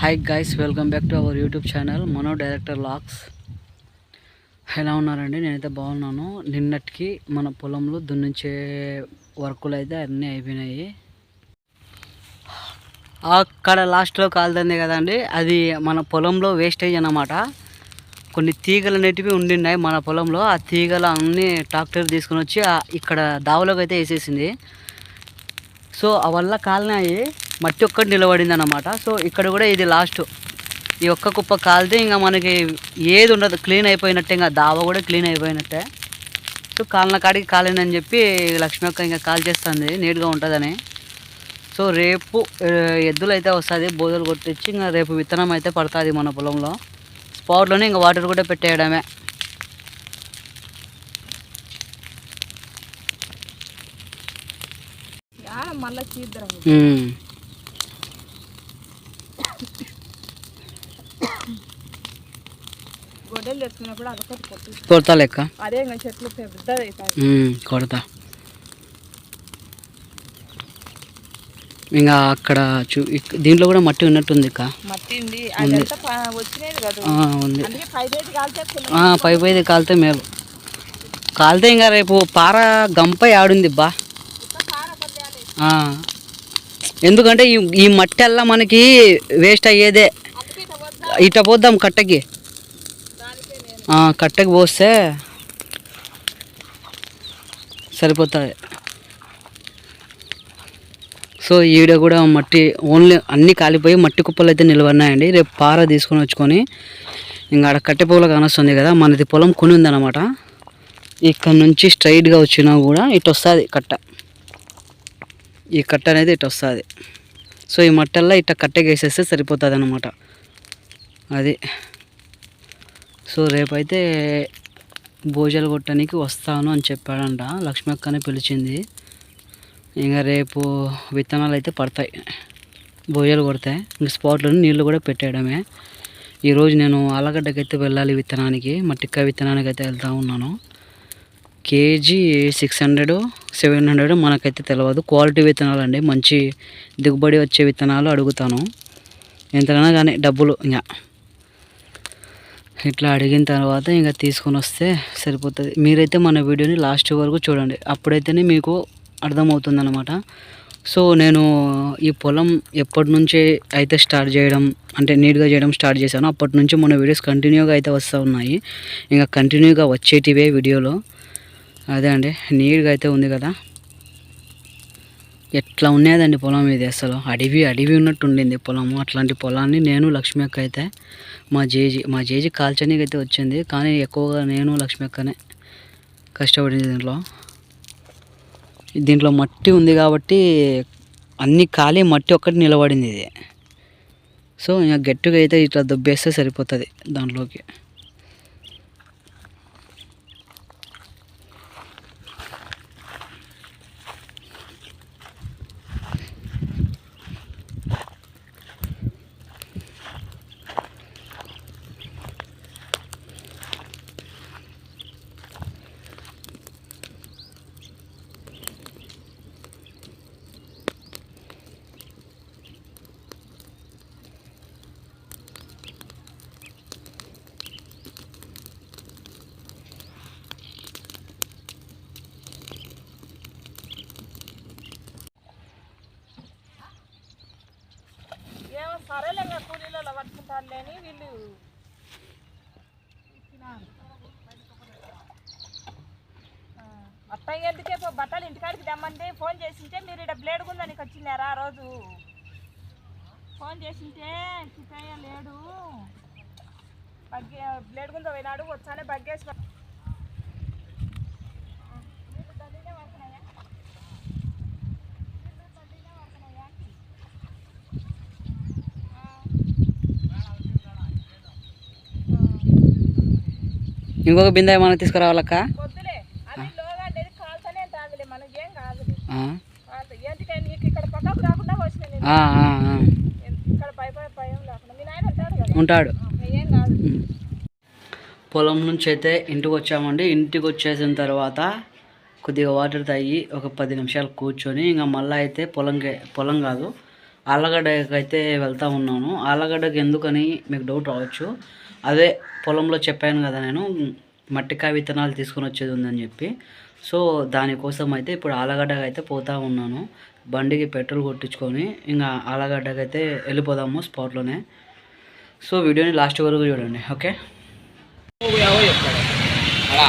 Hi guys welcome back to our YouTube channel Mano director lakhs ఎలా ఉన్నారండి? నేనైతే బాగున్నాను. నిన్నటికి మన పొలంలో దున్నించే వర్కులు అయితే అన్నీ అయిపోయినాయి. అక్కడ లాస్ట్లో కాలుతుంది కదండి. అది మన పొలంలో వేస్టేజ్ అన్నమాట. కొన్ని తీగలు అనేటివి ఉండిన్నాయి మన పొలంలో. ఆ తీగలు అన్నీ ట్రాక్టర్ తీసుకుని వచ్చి ఇక్కడ దావలోకి అయితే వేసేసింది. సో ఆ వల్ల కాలినాయి మట్టి ఒక్కటి నిలబడింది అనమాట సో ఇక్కడ కూడా ఇది లాస్ట్ ఈ ఒక్క కుప్ప కాలితే ఇంకా మనకి ఏది ఉండదు. క్లీన్ అయిపోయినట్టే ఇంకా దావ కూడా క్లీన్ అయిపోయినట్టే. సో కాలిన కాడికి కాలిందని చెప్పి లక్ష్మి అక్క ఇంకా కాల్ చేస్తుంది. నీట్గా ఉంటుందని. సో రేపు ఎద్దులు అయితే వస్తుంది. బోధలు కొట్టించి ఇంకా రేపు విత్తనం అయితే పడుతుంది మన పొలంలో. స్పాట్లోనే ఇంకా వాటర్ కూడా పెట్టేయడమే. మళ్ళీ చీద్దరం ఉమ్. గొడ్డలు తెచ్చుకున్నప్పుడు అదొకటి కొట్టు. కొడతా లెక్క? అదే ఇంకా చెట్లు పెద్దది అవుతాయి. ఉమ్, కొడతా. ఇంకా అక్కడ చూ దీంట్లో కూడా మట్టి ఉన్నట్టుంది మట్టి ఉంది. పైపు పై పైది కాలితే మేలు. కాలితే ఇంకా రేపు పార గంప ఆడుంది బా. ఎందుకంటే ఈ ఈ మట్టి అల్లా మనకి వేస్ట్ అయ్యేదే. ఇట పోద్దాం కట్టకి. కట్టకి పోస్తే సరిపోతుంది సో ఈడ కూడా మట్టి ఓన్లీ అన్నీ కాలిపోయి మట్టి కుప్పలు అయితే నిలబడినాయండి. రేపు పార తీసుకొని వచ్చుకొని ఇంకా ఆడ కట్టె పువ్వులు కానొస్తుంది కదా మనది పొలం కొని ఉందన్నమాట. ఇక్కడ నుంచి స్ట్రైట్గా వచ్చినా కూడా ఇటు వస్తుంది కట్ట. ఈ కట్ట అనేది ఇటు వస్తుంది. సో ఈ మట్టల్లో ఇట్ట కట్టెకి సరిపోతుంది అనమాట అది. సో రేపైతే భోజనాలు కొట్టడానికి వస్తాను అని చెప్పాడంట. లక్ష్మి అక్కనే పిలిచింది. ఇంకా రేపు విత్తనాలు అయితే పడతాయి. భోజనాలు కొడతాయి. ఇంకా స్పాట్లో నీళ్ళు కూడా పెట్టేయడమే. ఈరోజు నేను ఆలగడ్డకి వెళ్ళాలి విత్తనానికి మట్టిక్క విత్తనానికి అయితే వెళ్తూ ఉన్నాను. KG six hundred seven hundred మనకైతే తెలియదు క్వాలిటీ విత్తనాలు అండి మంచి దిగుబడి వచ్చే విత్తనాలు అడుగుతాను. ఎంతైనా కానీ డబ్బులు ఇంకా ఇట్లా అడిగిన తర్వాత ఇంకా తీసుకొని వస్తే సరిపోతుంది. మీరైతే మన వీడియోని లాస్ట్ వరకు చూడండి. అప్పుడైతేనే మీకు అర్థమవుతుంది అనమాట సో నేను ఈ పొలం ఎప్పటి నుంచి అయితే స్టార్ట్ చేయడం అంటే నీట్గా చేయడం స్టార్ట్ చేశాను అప్పటి నుంచి మన వీడియోస్ కంటిన్యూగా అయితే వస్తూ ఉన్నాయి. ఇంకా కంటిన్యూగా వచ్చేటివే వీడియోలో. అదే అండి నీట్గా అయితే ఉంది కదా. ఎట్లా ఉన్నదండి పొలం ఇది అసలు? అడవి అడవి ఉన్నట్టు ఉండింది పొలము. అట్లాంటి పొలాన్ని నేను లక్ష్మి అక్క అయితే మా జేజీ మా జేజీ కాల్చనీకి అయితే వచ్చింది. కానీ ఎక్కువగా నేను లక్ష్మి అక్కనే కష్టపడింది దీంట్లో. దీంట్లో మట్టి ఉంది కాబట్టి అన్ని ఖాళీ మట్టి ఒక్కటి నిలబడింది ఇది. సో ఇంకా గట్టిగా అయితే ఇట్లా దుబ్బేస్తే సరిపోతుంది దాంట్లోకి. కూలీలలో లేని వీళ్ళు ఆ, అత్తయ్య ఎందుకే బట్టలు ఇంటికాడికి తెమ్మంటే ఫోన్ చేసింటే మీరు ఇక్కడ బ్లేడ్ గుందానికి వచ్చినారా ఆ రోజు? ఫోన్ చేసింటే చిట్టయ్య లేడు. బగ్గే బ్లేడ్ గుంద పోయినాడు వచ్చానే బగ్గేసి ప- నీళ్ళు తల్లినే పడుతున్నాయా? నీళ్ళు తల్లినే పడుతున్నాయా? ఇంకొక బిందె ఏమైనా తీసుకురావాలక్క వద్దులే అది లోగా అనేది కాల్తనే తాగులే మనకి ఏం కాదులే ఆ? కాదు. ఎందుకని నీకు ఇక్కడ పక్కకు రాకుండా వచ్చిన నేను ఆ, ఆ, ఆ. ఇక్కడ పై పై భయం లేకుండా. మీ నాయన ఉంటాడు. పొలం నుంచి అయితే ఇంటికి వచ్చామండి ఇంటికి వచ్చేసిన తర్వాత కొద్దిగా వాటర్ తాగి ఒక పది నిమిషాలు కూర్చొని ఇంకా మళ్ళీ అయితే పొలంకి పొలం కాదు ఆలగడ్డకి అయితే వెళ్తా ఉన్నాను. ఆలగడ్డకి ఎందుకని మీకు డౌట్ రావచ్చు. అదే పొలంలో చెప్పాను కదా నేను మట్టికాయ విత్తనాలు తీసుకొని వచ్చేది ఉందని చెప్పి. సో దానికోసం అయితే ఇప్పుడు ఆలగడ్డగా అయితే పోతా ఉన్నాను. బండికి పెట్రోల్ కొట్టించుకొని ఇంకా ఆలగడ్డకి అయితే వెళ్ళిపోదాము స్పాట్లోనే. సో వీడియోని లాస్ట్ వరకు చూడండి ఓకే? యాభై అలా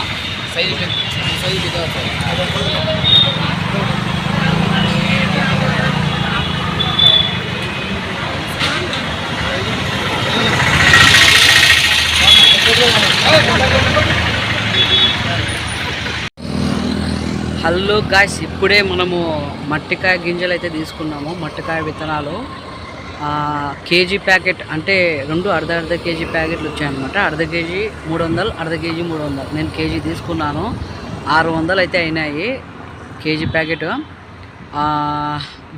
సైజు పెద్ద- సైజు పెద్ద వస్తుంది. హలో గాయస్ ఇప్పుడే మనము మట్టికాయ గింజలు అయితే తీసుకున్నాము మట్టికాయ విత్తనాలు. కేజీ ప్యాకెట్ అంటే రెండు అర్ధ అర్ధ కేజీ ప్యాకెట్లు వచ్చాయన్నమాట. అర్ధ కేజీ మూడు వందలు అర్ధ కేజీ మూడు వందలు. నేను కేజీ తీసుకున్నాను ఆరు వందలు అయితే అయినాయి కేజీ ప్యాకెట్.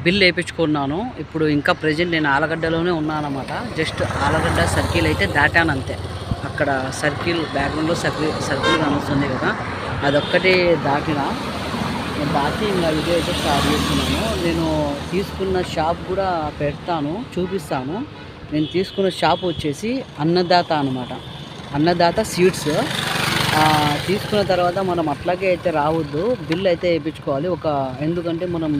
బిల్ వేయించుకున్నాను ఇప్పుడు ఇంకా ప్రజెంట్ నేను ఆలగడ్డలోనే ఉన్నాను అనమాట జస్ట్ ఆలగడ్డ సర్కిల్ అయితే దాటాను అంతే. అక్కడ సర్కిల్ బ్యాక్గ్రౌండ్లో సర్కిల్ సర్కిల్ కనిపిస్తుంది కదా. అదొక్కటి దాటిన. దాటి ఇంకా వీడియో అయితే స్టార్ట్ చేస్తున్నాను. నేను తీసుకున్న షాప్ కూడా పెడతాను చూపిస్తాను. నేను తీసుకున్న షాప్ వచ్చేసి అన్నదాత అనమాట అన్నదాత సీడ్స్ తీసుకున్న తర్వాత మనం అట్లాగే అయితే రావద్దు. బిల్ అయితే వేయించుకోవాలి. ఒక ఎందుకంటే మనం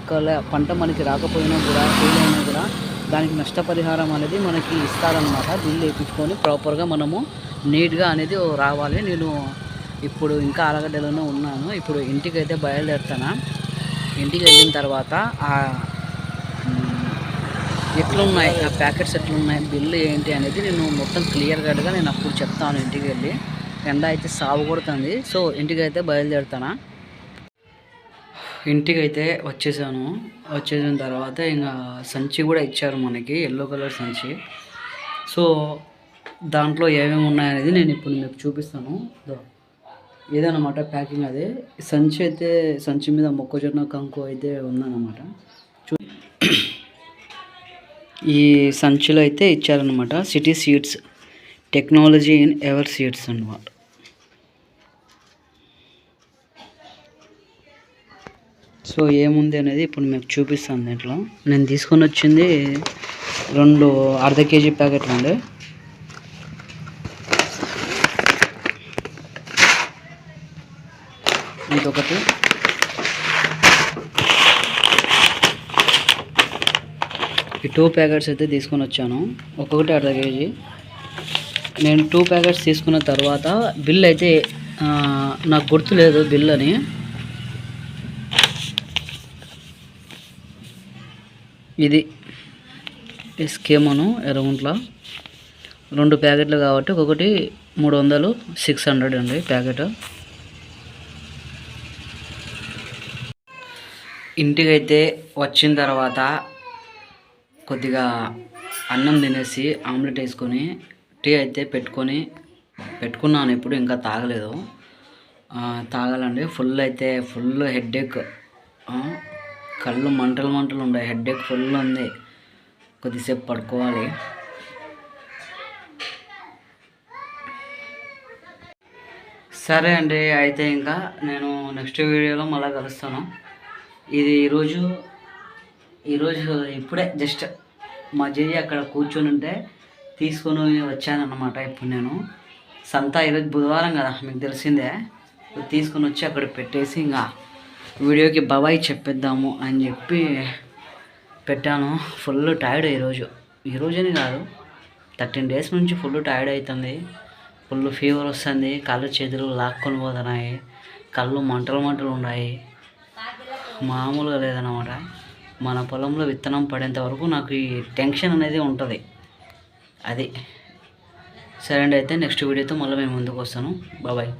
ఒకవేళ పంట మనకి రాకపోయినా కూడా ఫెయిల్ అయినా కూడా దానికి నష్టపరిహారం అనేది మనకి ఇస్తారనమాట బిల్లు వేయించుకొని ప్రాపర్గా మనము నీట్గా అనేది రావాలి. నేను ఇప్పుడు ఇంకా ఆలగడ్డలోనే ఉన్నాను. ఇప్పుడు ఇంటికి అయితే బయలుదేరుతాను? ఇంటికి వెళ్ళిన తర్వాత ఆ ఎట్లున్నాయి? ఆ ప్యాకెట్స్ ఎట్లున్నాయి? బిల్లు ఏంటి అనేది నేను మొత్తం క్లియర్ కట్గా నేను అప్పుడు చెప్తాను ఇంటికి వెళ్ళి. ఎండ అయితే సాగు కొడుతుంది. సో ఇంటికి అయితే బయలుదేరుతానా? ఇంటికి అయితే వచ్చేసాను. వచ్చేసిన తర్వాత ఇంకా సంచి కూడా ఇచ్చారు మనకి ఎల్లో కలర్ సంచి. సో దాంట్లో ఏమేమి ఉన్నాయనేది నేను ఇప్పుడు మీకు చూపిస్తాను. ఏదన్నమాట ప్యాకింగ్ అది. సంచి అయితే సంచి మీద మొక్కజొన్న కంకు అయితే ఉందన్నమాట. చూ ఈ సంచిలో అయితే ఇచ్చారనమాట city seeds technology in ever seeds అన్నమాట. సో ఏముంది అనేది ఇప్పుడు మీకు చూపిస్తాను దీంట్లో. నేను తీసుకొని వచ్చింది రెండు అర్ధ కేజీ ప్యాకెట్లు అండి. ఇంకొకటి ఈ టూ ప్యాకెట్స్ అయితే తీసుకొని వచ్చాను. ఒక్కొక్కటి అర్ధ కేజీ. నేను టూ ప్యాకెట్స్ తీసుకున్న తర్వాత బిల్ అయితే నాకు గుర్తులేదు బిల్ అని. ఇది స్కీమను ఎర్రగుంట్ల రెండు ప్యాకెట్లు కాబట్టి ఒక్కొక్కటి మూడు వందలు సిక్స్ హండ్రెడ్ అండి ప్యాకెట్. ఇంటికైతే వచ్చిన తర్వాత కొద్దిగా అన్నం తినేసి ఆమ్లెట్ వేసుకొని టీ అయితే పెట్టుకొని పెట్టుకున్నాను ఇప్పుడు ఇంకా తాగలేదు. తాగాలండి. ఫుల్ అయితే ఫుల్ హెడ్ఏక్ కళ్ళు మంటలు మంటలు ఉన్నాయి హెడ్ఏక్ ఫుల్ ఉంది. కొద్దిసేపు పడుకోవాలి. సరే అండి అయితే ఇంకా నేను నెక్స్ట్ వీడియోలో మళ్ళీ కలుస్తాను. ఇది ఈరోజు ఈరోజు ఇప్పుడే జస్ట్ మా జయ్యి అక్కడ కూర్చొని ఉంటే తీసుకొని వచ్చానన్నమాట ఇప్పుడు నేను. సంత ఈరోజు బుధవారం కదా మీకు తెలిసిందే. తీసుకొని వచ్చి అక్కడ పెట్టేసి ఇంకా వీడియోకి బాబాయ్ చెప్పేద్దాము అని చెప్పి పెట్టాను. ఫుల్ టైర్డ్ ఈరోజు. ఈరోజని కాదు థర్టీన్ డేస్ నుంచి ఫుల్ టైర్డ్ అవుతుంది ఫుల్ ఫీవర్ వస్తుంది. కళ్ళు చేతులు లాక్కొని పోతున్నాయి. కళ్ళు మంటలు మంటలు ఉన్నాయి. మామూలుగా లేదన్నమాట. మన పొలంలో విత్తనం పడేంత వరకు నాకు ఈ టెన్షన్ అనేది ఉంటుంది. అది. సరే అండి అయితే నెక్స్ట్ వీడియోతో మళ్ళీ మేము ముందుకు వస్తాను. బాబాయ్